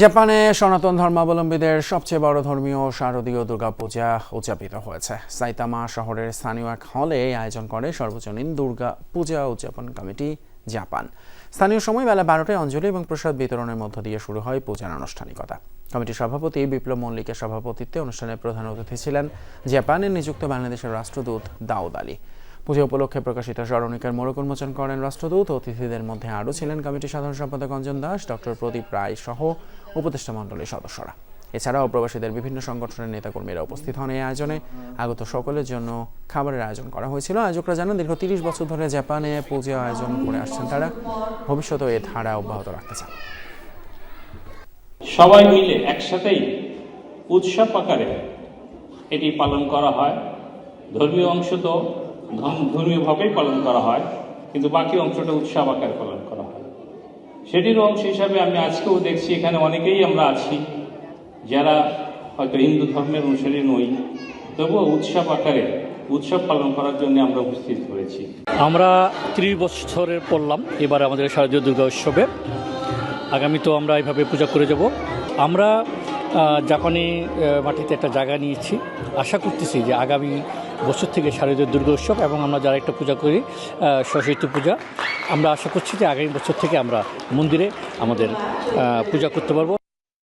জাপানে সনাতন ধর্মাবলম্বীদের সবচেয়ে বড় ধর্মীয় শারদীয় দুর্গাপূজা উদযাপিত হয়েছে। সাইতামা শহরের স্থানীয় এক হলে আয়োজন করে সর্বজনীন দুর্গা পূজা উদযাপন কমিটি, জাপান। স্থানীয় সময় বেলা বারোটায় অঞ্জলি এবং প্রসাদ বিতরণের মধ্য দিয়ে শুরু হয় পূজার আনুষ্ঠানিকতা। কমিটির সভাপতি বিপ্লব মল্লিকের সভাপতিত্বে অনুষ্ঠানে প্রধান অতিথি ছিলেন জাপানে নিযুক্ত বাংলাদেশের রাষ্ট্রদূত দাউদ আলী। পূজা উপলক্ষে প্রকাশিত স্মরণিকার মোড়ক উন্মোচন করেন রাষ্ট্রদূত, অতিথিদের মধ্যে আরও ছিলেন কমিটির সাধারণ সম্পাদক অঞ্জন দাস ডক্টর প্রদীপ রায় সহ উপদেষ্টা মণ্ডলীর সদস্যরা। এছাড়াও প্রবাসীদের বিভিন্ন সংগঠনের নেতাকর্মীরা উপস্থিত হন এই আয়োজনে। আগত সকলের জন্য খাবারের আয়োজন করা হয়েছিল। আয়োজকরা জানান, দীর্ঘ তিরিশ বছর ধরে জাপানে পুজো আয়োজন করে আসছেন তারা। ভবিষ্যতেও এ ধারা অব্যাহত রাখতে চান। সবাই মিলে একসাথেই উৎসব আকারে এটি পালন করা হয়। ধর্মীয় অংশ তো ধর্মীয়ভাবেই পালন করা হয়, কিন্তু বাকি অংশটা উৎসব আকারে পালন করা হয়। সেটির অংশ হিসাবে আমি আজকেও দেখছি, এখানে অনেকেই আমরা আছি যারা হয়তো হিন্দু ধর্মের অনুসারী নই, তবুও উৎসব আকারে উৎসব পালন করার জন্য আমরা উপস্থিত হয়েছি। আমরা ত্রিশ বছরের পড়লাম, এবার আমাদের শারদীয় দুর্গা উৎসবে। আগামী তো আমরা এইভাবে পূজা করে যাব। আমরা জাপানি মাটিতে একটা জায়গা নিয়েছি। আশা করতেছি যে আগামী বছর থেকে শারদীয় দুর্গা উৎসব এবং আমরা যারা একটা পূজা করি সরস্বতী পূজা, আমরা আশা করছি যে আগামী বছর থেকে আমরা মন্দিরে আমাদের পূজা করতে পারব।